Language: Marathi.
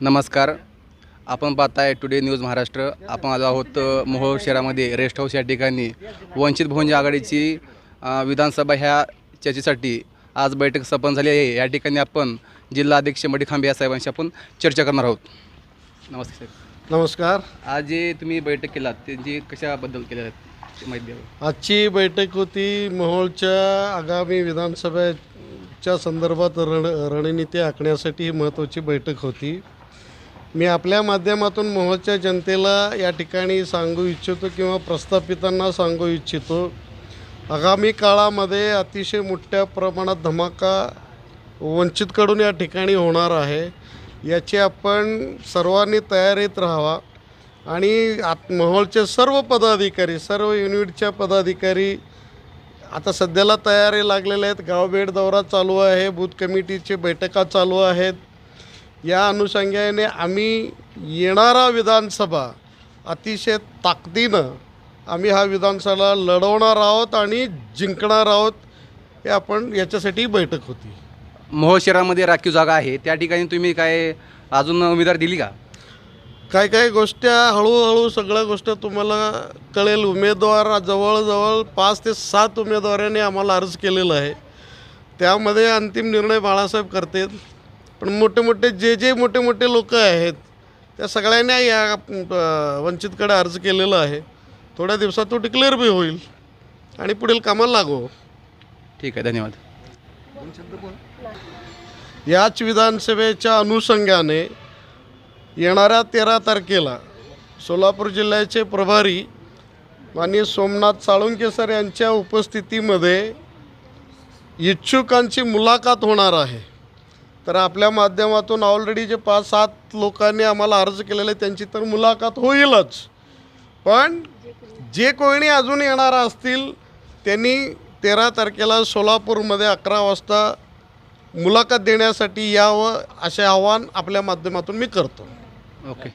नमस्कार. आपण पाहताय टुडे न्यूज महाराष्ट्र. आपण आलो आहोत मोहोळ शहरामध्ये रेस्ट हाऊस या ठिकाणी. वंचित बहुजन आघाडीची विधानसभा ह्या चर्चेसाठी आज बैठक संपन्न झाली आहे. या ठिकाणी आपण जिल्हा अध्यक्ष मडी खांबे या साहेबांशी आपण चर्चा करणार आहोत. नमस्ते साहेब. नमस्कार. आज जे तुम्ही बैठक केलात त्यांची कशाबद्दल केल्या माहिती आजची बैठक होती मोहोळच्या आगामी विधानसभेच्या संदर्भात रण रणनीती आखण्यासाठी ही महत्त्वाची बैठक होती. मी आपल्या माध्यमातून मोहोळच्या जनतेला या ठिकाणी सांगू इच्छितो किंवा प्रस्थापितांना सांगू इच्छितो. आगामी काळामध्ये अतिशय मोठ्या प्रमाणात धमाका वंचितकडून या ठिकाणी होणार आहे. याची आपण सर्वांनी तयारीत राहावा. आणि आत मोहोळचे सर्व पदाधिकारी सर्व युनिटच्या पदाधिकारी आता सध्याला तयारी लागलेल्या आहेत. गावभेट दौरा चालू आहे बूथ कमिटीचे बैठका चालू आहेत. या अनुषंगाने आम्ही येणारा विधानसभा अतिशय ताकदीनं आम्ही हा विधानसभा लढवणार आहोत आणि जिंकणार आहोत हे आपण याच्यासाठी बैठक होती. मोहोळ शहरामध्ये राखीव जागा आहे. त्या ठिकाणी तुम्ही काय अजून उमेदवार दिली का? काय काय गोष्टी हळूहळू सगळ्या गोष्ट तुम्हाला कळेल. उमेदवार जवळजवळ पाच ते सात उमेदवारांनी आम्हाला अर्ज केलेला आहे. त्यामध्ये अंतिम निर्णय बाळासाहेब करतील. पण मोठे मोठे जे जे मोठे मोठे लोक आहेत त्या सगळ्यांनी या वंचितकडे अर्ज केलेला आहे. थोड्या दिवसात तो डिक्लेअर बी होईल आणि पुढील कामाला लागू ठीक आहे धन्यवाद. याच विधानसभेच्या अनुषंगाने येणाऱ्या तेरा तारखेला सोलापूर जिल्ह्याचे प्रभारी माननीय सोमनाथ साळुंके सर यांच्या उपस्थितीमध्ये इच्छुकांची मुलाखत होणार आहे. तर आपल्या माध्यमातून ऑलरेडी जे पाच सात लोकांनी आम्हाला अर्ज केलेले त्यांची तर मुलाखत होईलच. पण जे कोणी अजून येणार असतील त्यांनी तेरा तारखेला सोलापूरमध्ये अकरा वाजता मुलाखत देण्यासाठी यावं असे आवाहन आपल्या माध्यमातून मी करतो. ओके